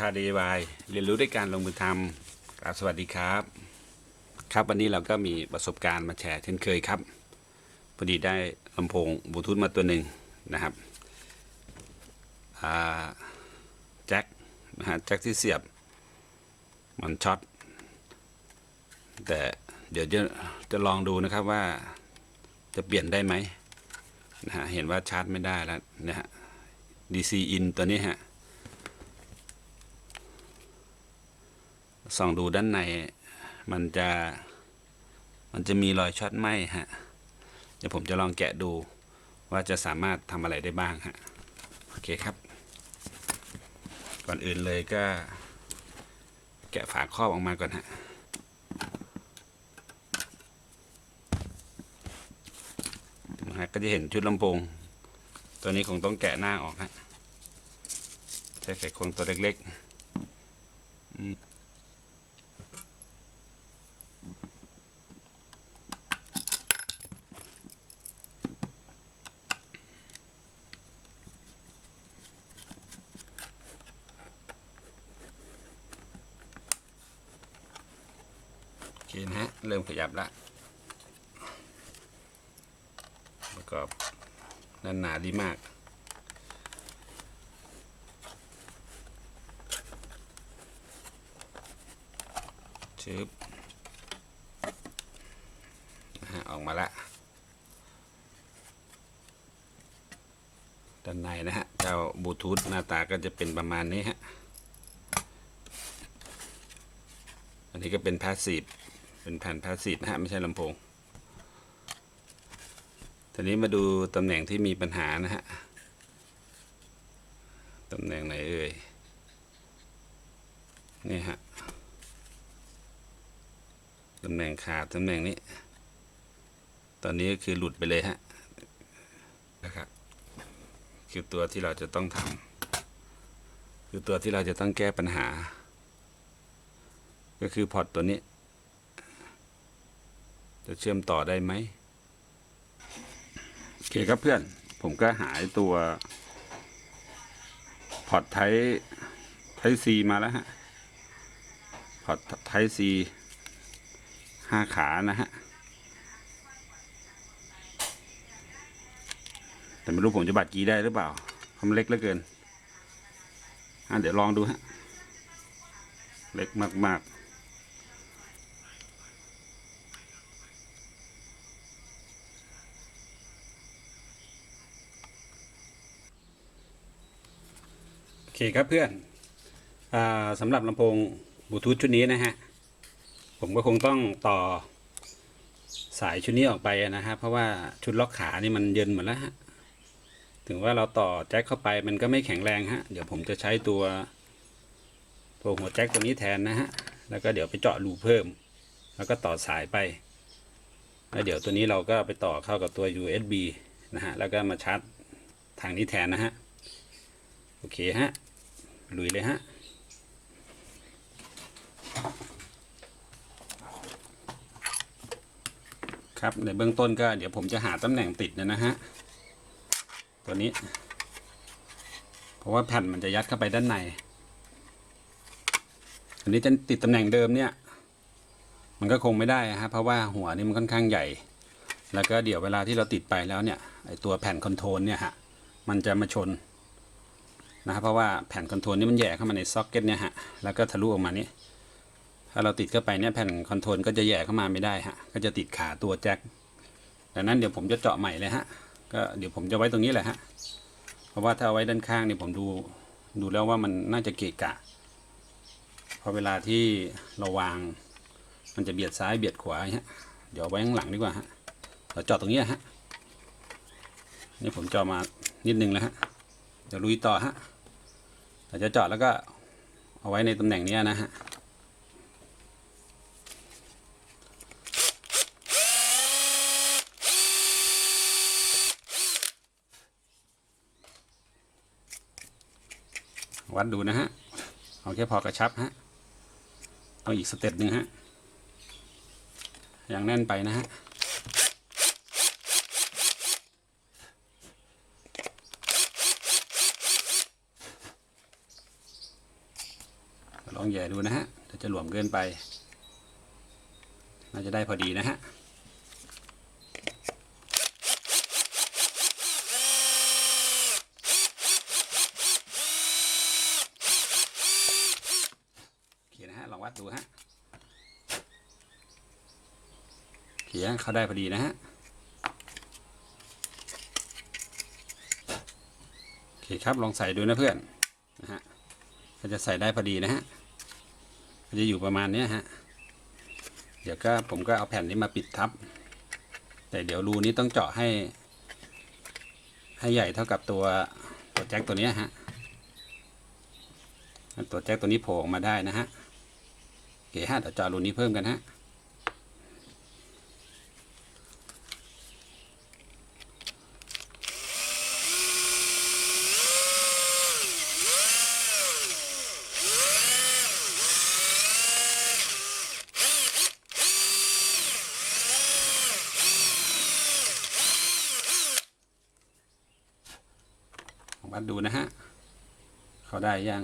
พา DIY เรียนรู้ด้วยการลงมือทำครับสวัสดีครับ ครับวันนี้เราก็มีประสบการณ์มาแชร์เช่นเคยครับ พอดีได้ลำโพงบลูทูธมาตัวหนึ่งนะครับแจ็คนะฮะแจ็คที่เสียบมันช็อตแต่เดี๋ยวจะจะลองดูนะครับว่าจะเปลี่ยนได้ไหมนะฮะเห็นว่าชาร์จไม่ได้แล้วนะฮะ DC in ตัวนี้ฮะ ส่องดูด้านใน มันจะ มันจะมีรอยช็อตไหมฮะ เดี๋ยวผมจะลองแกะดูว่าจะสามารถทำอะไรได้บ้างฮะ โอเคครับ ก่อนอื่นเลยก็ แกะฝาครอบออกมาก่อนฮะฮะก็จะเห็นชุดลำโพง ตัวนี้คงต้องแกะหน้าออกฮะใช้ไขควงตัวเล็กๆ เคนะฮะ เริ่มขยับละประกอบแนั่นหนาดีมาก ชึบนะฮะออกมาละด้านในนะฮะ เจ้าบลูทูธหน้าตาก็จะเป็นประมาณนี้ฮะ อันนี้ก็เป็นพาสซีฟ เป็นแผ่นพาสซีฟนะฮะไม่ใช่ลำโพงทีนี้มาดูตำแหน่งที่มีปัญหานะฮะตำแหน่งไหนเอ่ยนี่ฮะตำแหน่งขาดตำแหน่งนี้ ตอนนี้ก็คือหลุดไปเลยฮะนะครับคือตัวที่เราจะต้องทำคือตัวที่เราจะต้องแก้ปัญหา ก็คือพอร์ตตัวนี้ จะเชื่อมต่อได้ไหมโอเคครับเพื่อน ผมก็หายตัวพอร์ตไทไทซีมาแล้วฮะพอร์ตไทซีห้าขานะฮะ แต่ไม่รู้ผมจะบัดกีได้หรือเปล่าเพราเล็กเหลือเกินอะเดี๋ยวลองดูฮะ เล็กมาก ๆ เคครับเพื่อนอสำหรับลำโพงบลูทูธชุดนี้นะฮะ ผมก็คงต้องต่อสายชุดนี้ออกไปนะฮะ เพราะว่าชุดล็อกขานี่มันเยินหมดแล้วฮะ ถึงว่าเราต่อแจ็คเข้าไปมันก็ไม่แข็งแรงฮะ เดี๋ยวผมจะใช้ตัวตัวหัวแจ็คตัวนี้แทนนะฮะ แล้วก็เดี๋ยวไปเจาะรูเพิ่ม แล้วก็ต่อสายไป แล้วเดี๋ยวตัวนี้เราก็ไปต่อเข้ากับตัว USB นะฮะ แล้วก็มาชาร์จทางนี้แทนนะฮะ โอเคฮะ ลุยเลยฮะครับในเบื้องต้นก็เดี๋ยวผมจะหาตำแหน่งติดนะนะฮะตัวนี้ เพราะว่าแผ่นมันจะยัดเข้าไปด้านใน อันนี้จะติดตำแหน่งเดิมเนี่ย มันก็คงไม่ได้ฮะเพราะว่าหัวนี่มันค่อนข้างใหญ่ แล้วก็เดี๋ยวเวลาที่เราติดไปแล้วเนี่ยไอตัวแผ่นคอนโทรลเนี่ยฮะมันจะมาชน นะครับเพราะว่าแผ่นคอนโทรลนี่มันแย่เข้ามาในซ็อกเก็ตเนี่ยฮะแล้วก็ทะลุออกมานี่ถ้าเราติดเข้าไปเนี่ยแผ่นคอนโทรลก็จะแย่เข้ามาไม่ได้ฮะก็จะติดขาตัวแจ็คดังนั้นเดี๋ยวผมจะเจาะใหม่เลยฮะก็เดี๋ยวผมจะไว้ตรงนี้แหละฮะเพราะว่าถ้าเอาไว้ด้านข้างเนี่ยผมดูดูแล้วว่ามันน่าจะเกะกะพราะเวลาที่เราวาง มันจะเบียดซ้ายเบียดขวาฮะเดี๋ยวไว้ข้างหลังดีกว่าฮะเราเจาะตรงนี้ฮะนี่ผมเจาะมานิดนึงแล้วฮะเดี๋ยวลุยต่อฮะ เราจะเจาะแล้วก็เอาไว้ในตำแหน่งนี้นะฮะวัดดูนะฮะ เอาแค่พอกระชับฮะ เอาอีกสเต็ปหนึ่งฮะ อย่างแน่นไปนะฮะ องแหย่ดูนะฮะถ้าจะหลวมเกินไป น่าจะได้พอดีนะฮะโอเคนะฮะลองวัดดูฮะเคฮะเขาได้พอดีนะฮะโอเคครับลองใส่ดูนะเพื่อนนะฮะก็จะใส่ได้พอดีนะฮะ จะอยู่ประมาณนี้ฮะ เดี๋ยวก็ผมก็เอาแผ่นนี้มาปิดทับ แต่เดี๋ยวรูนี้ต้องเจาะให้ ให้ใหญ่เท่ากับตัวตัวแจ็คตัวนี้ฮะ ตัวแจ็คตัวนี้โผล่ออกมาได้นะฮะโอเคฮะเดี๋ยวเจาะรูนี้เพิ่มกันฮะ วัดดูนะฮะ เขาได้ยัง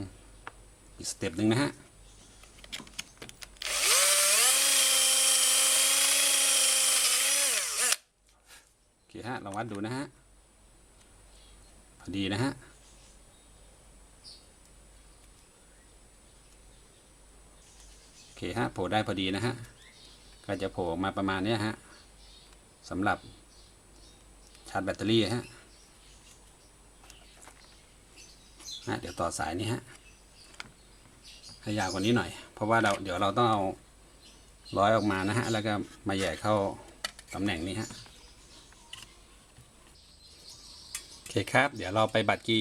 อีกสเต็ปหนึ่งนะฮะโอเคฮะลองวัดดูนะฮะ พอดีนะฮะโอเคฮะโผล่ได้พอดีนะฮะ ก็จะโผล่ออกมาประมาณเนี้ยฮะสำหรับชาร์จแบตเตอรี่ฮะ นะเดี๋ยวต่อสายนี้ฮะให้ยาวกว่านี้หน่อย เพราะว่าเราเดี๋ยวเราต้องเอาร้อยออกมานะฮะ แล้วก็มาแย่เข้าตำแหน่งนี้ฮะโอเคครับ เดี๋ยวเราไปบัดกี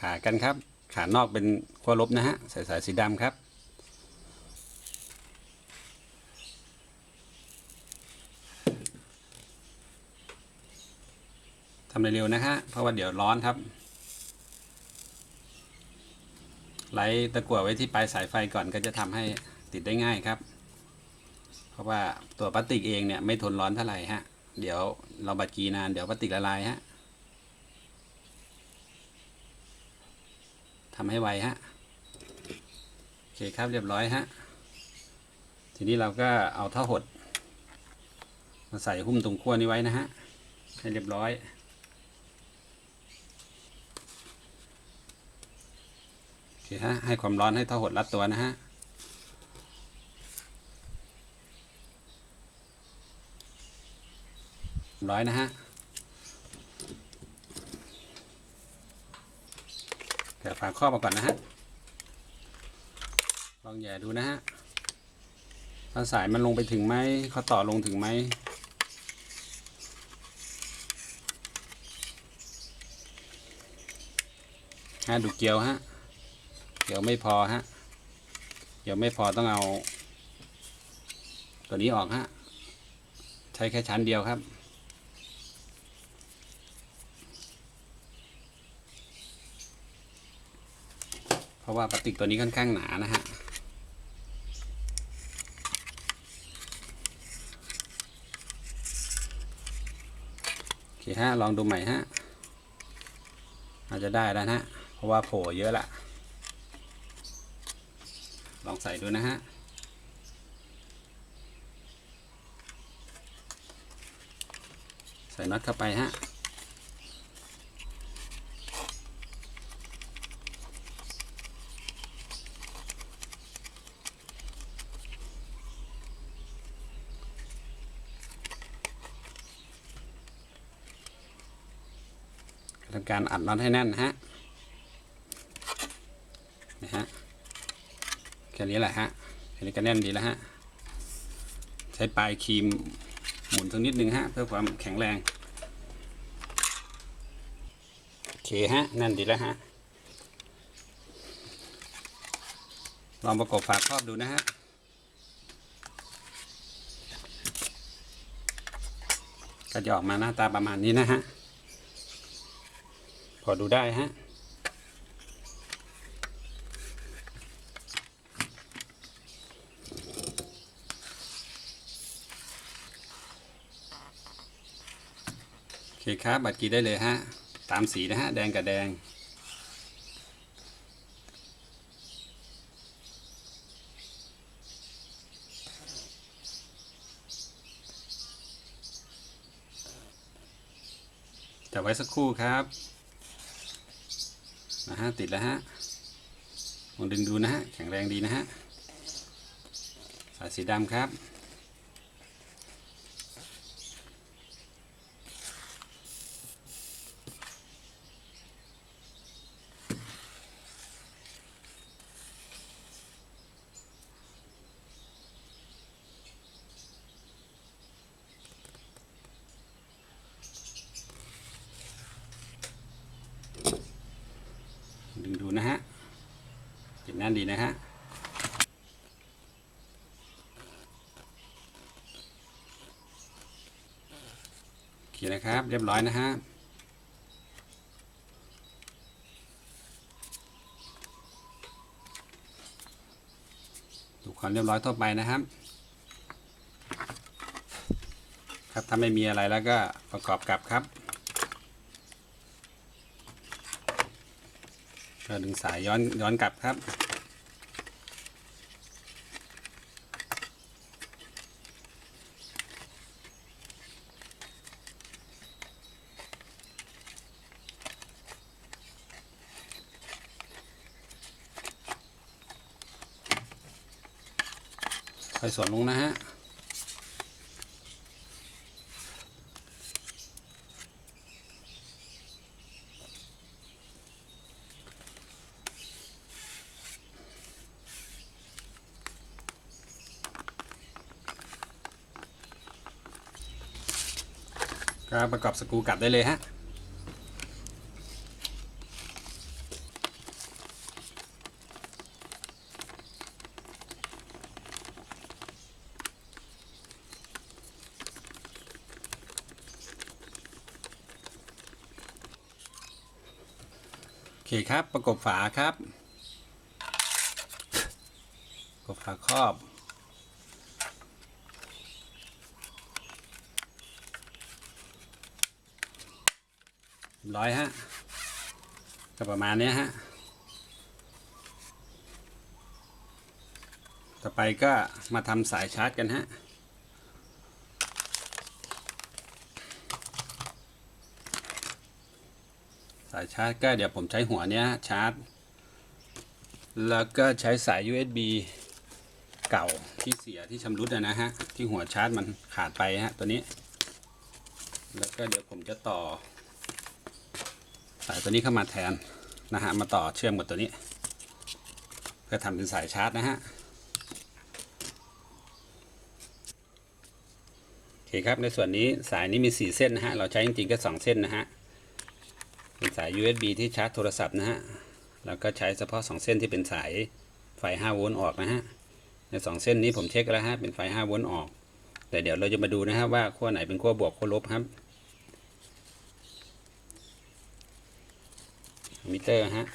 ขากันครับ ขานอกเป็นขั้วลบนะฮะใส่สายสีดำครับทำเร็วๆนะฮะเพราะว่าเดี๋ยวร้อนครับ ไลตะกั่วไว้ที่ปลายสายไฟก่อนก็จะทำให้ติดได้ง่ายครับ เพราะว่าตัวพลาสติกเองเนี่ยไม่ทนร้อนเท่าไหร่ฮะ เดี๋ยวเราบัดกีนานเดี๋ยวพลาสติกละลายฮะทำให้ไวฮะโอเคครับเรียบร้อยฮะทีนี้เราก็เอาท่อหด มาใส่หุ้มตรงขั้วนี้ไว้นะฮะให้เรียบร้อย โอเค ฮะให้ความร้อนให้ท่อหดรัดตัวนะฮะร้อยนะฮะแกะฝาครอบมาก่อนนะฮะลองแย่ดูนะฮะว่าสายมันลงไปถึงไหมเขาต่อลงถึงไหมฮะดูเกลียวฮะ เกลียวไม่พอฮะเกลียวไม่พอต้องเอา ตัวนี้ออกฮะ ใช้แค่ชั้นเดียวครับ เพราะว่าพลาสติกตัวนี้ค่อนข้างหนานะฮะโอเคฮะ ลองดูใหม่ฮะอาจจะได้แล้วนะฮะเพราะว่าโผล่เยอะละ ลองใส่ดูนะฮะใส่น็อตเข้าไปฮะทำการอัดน็อตให้แน่นฮะ แค่นี้แหละฮะแค่นี้ก็แน่นดีแล้วฮะ ใช้ปลายครีมหมุนสักนิดนึงฮะ เพื่อความแข็งแรง โอเคฮะแน่นดีแล้วฮะ ลองประกบฝาครอบดูนะฮะก็จะออกมาหน้าตาประมาณนี้นะฮะ พอดูได้ฮะ เคครับ บัตรกีได้เลยฮะ ตามสีนะฮะ แดงกับแดง จะไว้สักครู่ครับนะฮะติดแล้วฮะลองดึงดูนะฮะ แข็งแรงดีนะฮะ สายสีดำครับ ติดแน่นดีนะฮะโอเคนะครับ เรียบร้อยนะฮะดูความเรียบร้อยทั่วไปนะครับ ครับถ้าไม่มีอะไรแล้วก็ประกอบกับครับ ก็ดึงสายย้อนย้อนกลับครับ ค่อยสวนลงนะฮะ ก็ประกอบสกรูกลับได้เลยฮะโอเคครับประกบฝาครับ ประกบฝาครอบ ร้อยฮะ ก็ประมาณนี้ฮะ ต่อไปก็มาทำสายชาร์จกันฮะสายชาร์จก็เดี๋ยวผมใช้หัวเนี้ยชาร์จ แล้วก็ใช้สาย USB เก่าที่เสียที่ชำรุดนะฮะ ที่หัวชาร์จมันขาดไปฮะตัวนี้ แล้วก็เดี๋ยวผมจะต่อ สายตัวนี้เข้ามาแทนนะฮะมาต่อเชื่อมกับตัวนี้ เพื่อทำเป็นสายชาร์จนะฮะโอเคครับในส่วนนี้สายนี้มี 4 เส้นนะฮะเราใช้จริงๆก็ 2 เส้นนะฮะเป็นสาย USB ที่ชาร์จโทรศัพท์นะฮะแล้วก็ใช้เฉพาะ 2 เส้นที่เป็นสายไฟ 5 โวลต์ออกนะฮะใน 2 เส้นนี้ผมเช็คแล้วฮะเป็นไฟ 5 โวลต์ออก แต่เดี๋ยวเราจะมาดูนะฮะว่าขั้วไหนเป็นขั้วบวกขั้วลบครับ มิเตอร์ฮะ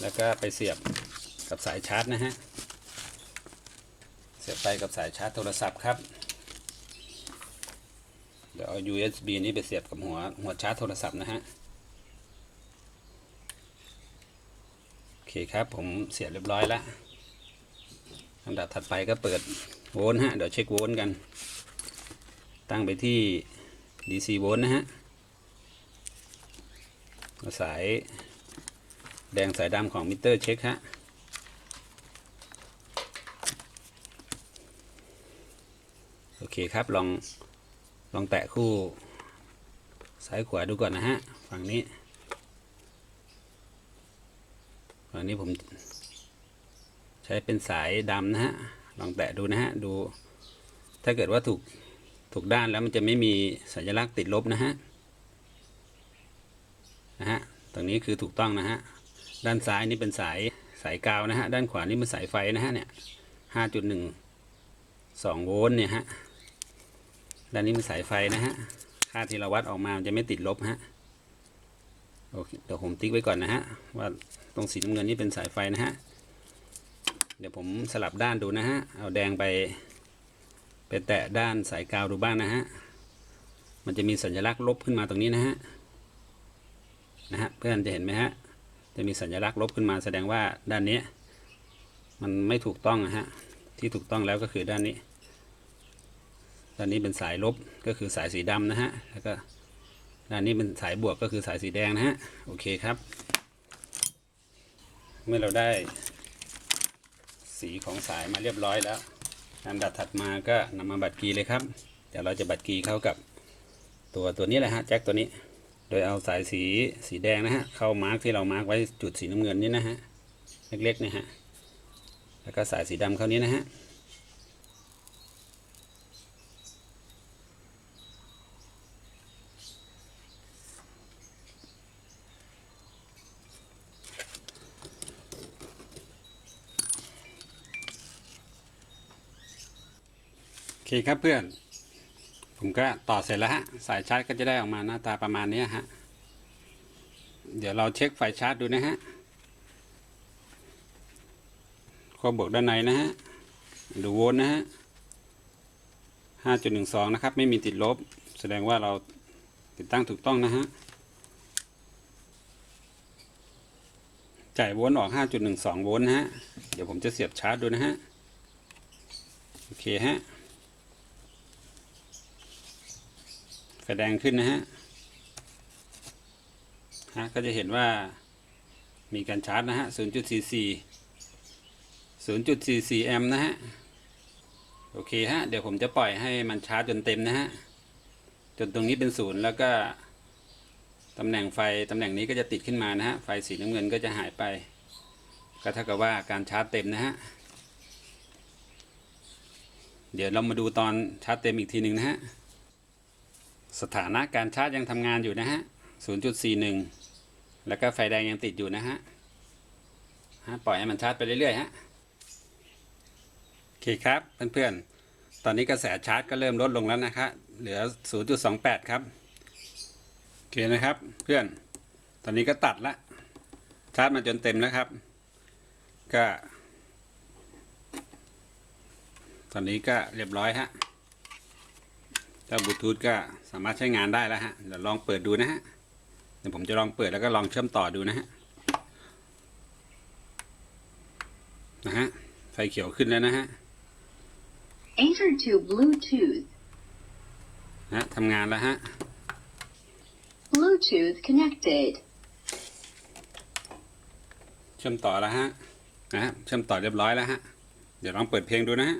แล้วก็ไปเสียบกับสายชาร์จนะฮะ เสียบไปกับสายชาร์จโทรศัพท์ครับ เดี๋ยวเอา USB นี้ไปเสียบกับหัวหัวชาร์จโทรศัพท์นะฮะ โอเคครับผมเสียบเรียบร้อยแล้วลำดับถัดไปก็เปิดโวลต์ฮะ เดี๋ยวเช็คโวลต์กัน ตั้งไปที่ DC โวลต์นะฮะสายแดงสายดำของมิเตอร์เช็คฮะโอเคครับลองลองแตะคู่ซ้ายขวาดูก่อนนะฮะ ฝั่งนี้ ฝั่งนี้ผมใช้เป็นสายดำนะฮะ ลองแตะดูนะฮะ ดู ถ้าเกิดว่าถูก ถูกด้านแล้วมันจะไม่มีสัญลักษณ์ติดลบนะฮะนะฮะตรงนี้คือถูกต้องนะฮะด้านซ้ายนี่เป็นสายสายกาวนะฮะด้านขวานี่เป็นสายไฟนะฮะเนี่ยห้าจุดหนึ่งสองโวลต์เนี่ยฮะด้านนี้เป็นสายไฟนะฮะค่าที่เราวัดออกมามันจะไม่ติดลบฮะโอเคเดี๋ยวผมติ๊กไว้ก่อนนะฮะว่าตรงสีน้ำเงินนี่เป็นสายไฟนะฮะเดี๋ยวผมสลับด้านดูนะฮะเอาแดงไป ไปแตะด้านสายกาวดูบ้างนะฮะ มันจะมีสัญลักษณ์ลบขึ้นมาตรงนี้นะฮะ นะฮะเพื่อนจะเห็นไหมฮะ จะมีสัญลักษณ์ลบขึ้นมาแสดงว่าด้านนี้ มันไม่ถูกต้องนะฮะ ที่ถูกต้องแล้วก็คือด้านนี้ ด้านนี้เป็นสายลบก็คือสายสีดำนะฮะ แล้วก็ด้านนี้เป็นสายบวกก็คือสายสีแดงนะฮะ โอเคครับ เมื่อเราได้สีของสายมาเรียบร้อยแล้ว ลำดับถัดมาก็นำมาบัดกีเลยครับ เดี๋ยวเราจะบัดกีเข้ากับตัวตัวนี้แหละฮะแจ็คตัวนี้ โดยเอาสายสีสีแดงนะฮะเข้ามาร์กที่เรามาร์กไว้จุดสีน้ำเงินนี่นะฮะเล็กๆนะฮะแล้วก็สายสีดำเข้านี้นะฮะ คครับเพื่อน ผมก็ต่อเสร็จแล้วฮะ สายชาร์จก็จะได้ออกมาหน้าตาประมาณนี้ฮะ เดี๋ยวเราเช็คไฟชาร์จดูนะฮะข้อบวกด้านในนะฮะ ดูโวลต์นะฮะห้าจุดหนึ่งสองนะครับ ไม่มีติดลบ แสดงว่าเราติดตั้งถูกต้องนะฮะ จ่ายโวลต์ออกห้าจุดหนึ่งสองโวลต์นะฮะ เดี๋ยวผมจะเสียบชาร์จดูนะฮะ โอเคฮะ ไฟแดงขึ้นนะฮะฮะก็จะเห็นว่ามีการชาร์จนะฮะ 0.44 0.44 แอมป์นะฮะ โอเคฮะ เดี๋ยวผมจะปล่อยให้มันชาร์จจนเต็มนะฮะ จนตรงนี้เป็นศูนย์แล้วก็ตำแหน่งไฟ ตำแหน่งนี้ก็จะติดขึ้นมานะฮะ ไฟสีน้ำเงินก็จะหายไป ก็เท่ากับว่าการชาร์จเต็มนะฮะ เดี๋ยวเรามาดูตอนชาร์จเต็มอีกทีหนึ่งนะฮะ สถานะการชาร์จยังทำงานอยู่นะฮะ 0.41 แล้วก็ไฟแดงยังติดอยู่นะฮะฮะปล่อยให้มันชาร์จไปเรื่อยๆฮะโอเคครับเพื่อนๆ ตอนนี้กระแสชาร์จก็เริ่มลดลงแล้วนะครับเหลือ 0.28 ครับโอเคนะครับเพื่อน ตอนนี้ก็ตัดละ ชาร์จมาจนเต็มแล้วครับ ก็ ตอนนี้ก็เรียบร้อยฮะ เจ้าบลูทูธก็สามารถใช้งานได้แล้วฮะเดี๋ยวลองเปิดดูนะฮะเดี๋ยวผมจะลองเปิดแล้วก็ลองเชื่อมต่อดูนะฮะนะฮะไฟเขียวขึ้นแล้วนะฮะ Enter to Bluetooth. นะทำงานแล้วฮะ Bluetooth connected. เชื่อมต่อแล้วฮะนะฮะเชื่อมต่อเรียบร้อยแล้วฮะ เดี๋ยวลองเปิดเพลงดูนะฮะ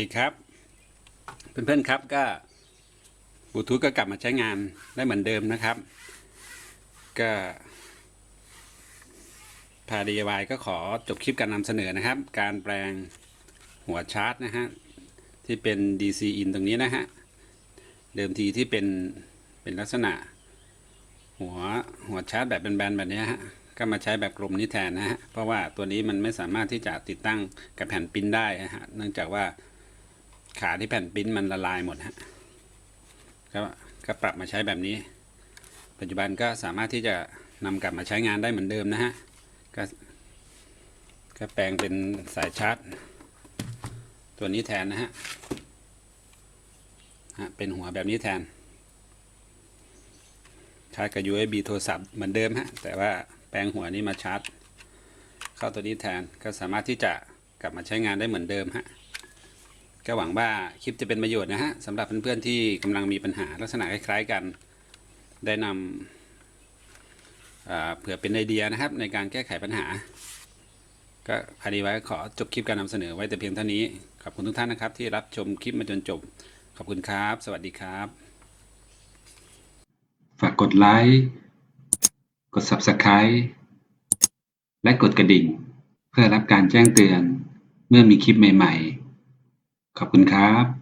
โอเครับเพื่อนๆครับก็บลูทูธก็กลับมาใช้งานได้เหมือนเดิมนะครับ ก็พา DIY ก็ขอจบคลิปการนำเสนอนะครับ การแปลงหัวชาร์จนะฮะที่เป็น DC in ตรงนี้นะฮะเดิมทีที่เป็นเป็นลักษณะ หัวหัวชาร์จแบบแบนๆแบบนี้ฮะก็มาใช้แบบกลุ่มนี้แทนนะฮะเพราะว่าตัวนี้มันไม่สามารถที่จะติดตั้งกับแผ่นปิ้นได้นะฮะเนื่องจากว่า ขาที่แผ่นปิ้นมันละลายหมดฮะก็ก็ปรับมาใช้แบบนี้ ปัจจุบันก็สามารถที่จะนำกลับมาใช้งานได้เหมือนเดิมนะฮะก็ก็แปลงเป็นสายชาร์จ ตัวนี้แทนนะฮะฮะเป็นหัวแบบนี้แทนชาร์จกับ USB โทรศัพท์เหมือนเดิมฮะแต่ว่าแปลงหัวนี้มาชาร์จ เข้าตัวนี้แทนก็สามารถที่จะกลับมาใช้งานได้เหมือนเดิมฮะ ก็หวังว่าคลิปจะเป็นประโยชน์นะฮะสำหรับเพื่อนๆที่กำลังมีปัญหาลักษณะคล้ายๆกัน ได้นำเผื่อเป็นไอเดียนะครับ ในการแก้ไขปัญหา ก็พอดีไว้ขอจบคลิปการนำเสนอไว้แต่เพียงเท่านี้ ขอบคุณทุกท่านนะครับ ที่รับชมคลิปมาจนจบ ขอบคุณครับ สวัสดีครับ ฝากกดไลค์กด Subscribe และกดกระดิ่ง เพื่อรับการแจ้งเตือนเมื่อมีคลิปใหม่ ๆ ขอบคุณครับ